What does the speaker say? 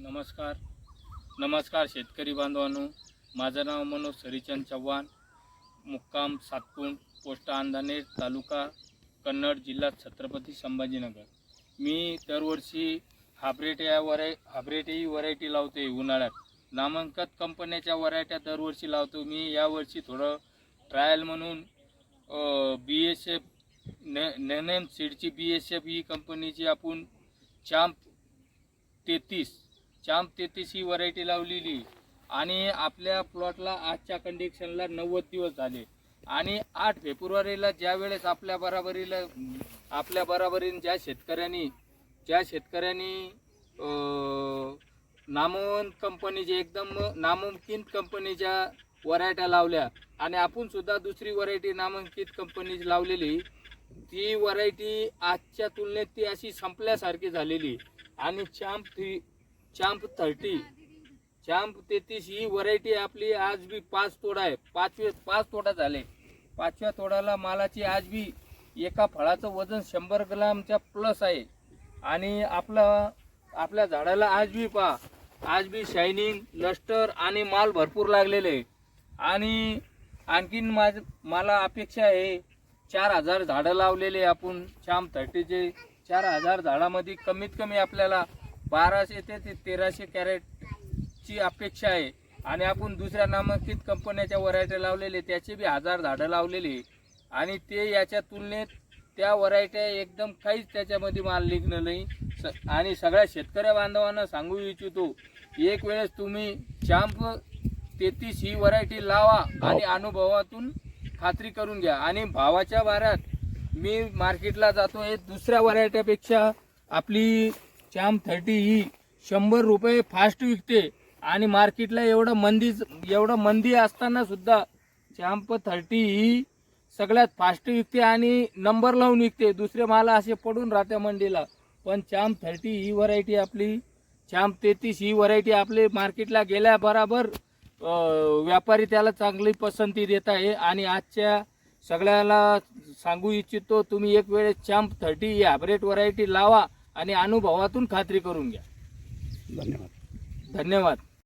नमस्कार. नमस्कार शेतकरी बांधवांनो. माझं नाव मनोज सरीचंद चव्हाण. मुक्काम सातपुण पोस्ट आंधानेर तालुका कन्नड जिल्हा छत्रपती संभाजीनगर. मी दरवर्षी हाब्रेट या वराय हायब्रेड ही व्हरायटी लावते उन्हाळ्यात. नामांकित कंपन्याच्या व्हरायट्या दरवर्षी लावतो. मी यावर्षी थोडं ट्रायल म्हणून बी एस एफ ने नेनेम सीडची बी एस एफ ही कंपनीची आपण चांप तेहतीस चांप तेहतीस ही व्हरायटी लावलेली. आणि आपल्या प्लॉटला आजच्या कंडिशनला नव्वद दिवस झाले. आणि आठ फेब्रुवारीला ज्या वेळेस आपल्या बराबरीला आपल्या बराबरीने ज्या शेतकऱ्यांनी ज्या शेतकऱ्यांनी नामवंत कंपनीचे एकदम नामांकित कंपनीच्या व्हरायट्या लावल्या आणि आपण सुद्धा दुसरी व्हरायटी नामांकित कंपनीची लावलेली ती व्हरायटी आजच्या तुलनेत ती अशी संपल्यासारखी झालेली. आणि champ three champ thirty. Champ तेहतीस ही व्हरायटी आपली आज बी पाच तोडा आहे. पाचवे पाच तोडा झाले. पाचव्या तोडाला मालाची आज बी एका फळाचं वजन शंभर ग्रामच्या प्लस आहे. आणि आपला आपल्या झाडाला आज बी पहा. आज बी शायनिंग लस्टर आणि माल भरपूर लागलेले. आहे. आणि आणखीन माझ मला अपेक्षा आहे चार हजार झाडं लावलेले आपण चाम थर्टीचे. चार हजार झाडामध्ये कमीत कमी आपल्याला बाराशे ते तेराशे कॅरेटची अपेक्षा आहे. आणि आपण दुसऱ्या नामांकित कंपन्याच्या व्हरायट्या लावलेले त्याचे बी हजार झाडं लावलेली. आणि ते याच्या तुलनेत त्या व्हरायट्या एकदम काहीच त्याच्यामध्ये माल निघणं नाही. स आणि सगळ्या शेतकऱ्या बांधवांना सांगू इच्छितो एक वेळेस तुम्ही चांप तेहतीस ही व्हरायटी लावा आणि अनुभवातून खात्री करून घ्या. आणि भावाच्या बाऱ्यात मी मार्केटला जातो हे दुसऱ्या व्हरायट्यापेक्षा आपली चॅम्प थर्टी ही शंभर रुपये फास्ट विकते. आणि मार्केटला एवढं मंदी एवढं मंदी असताना सुद्धा चॅम्प थर्टी ही सगळ्यात फास्ट विकते आणि नंबर लावून विकते. दुसरे माल असे पडून राहते मंडीला. पण चॅम्प थर्टी ही व्हरायटी आपली चॅम्प तेहतीस ही व्हरायटी आपली मार्केटला गेल्या बराबर व्यापारी त्याला चांगली पसंती देत आहे. आणि आजच्या सगळ्याला सांगू इच्छितो तुम्ही एक वेळेस चॅम्प थर्टी ही हायब्रेड व्हरायटी लावा. आणि अनुभवातून खात्री करून घ्या. धन्यवाद. धन्यवाद.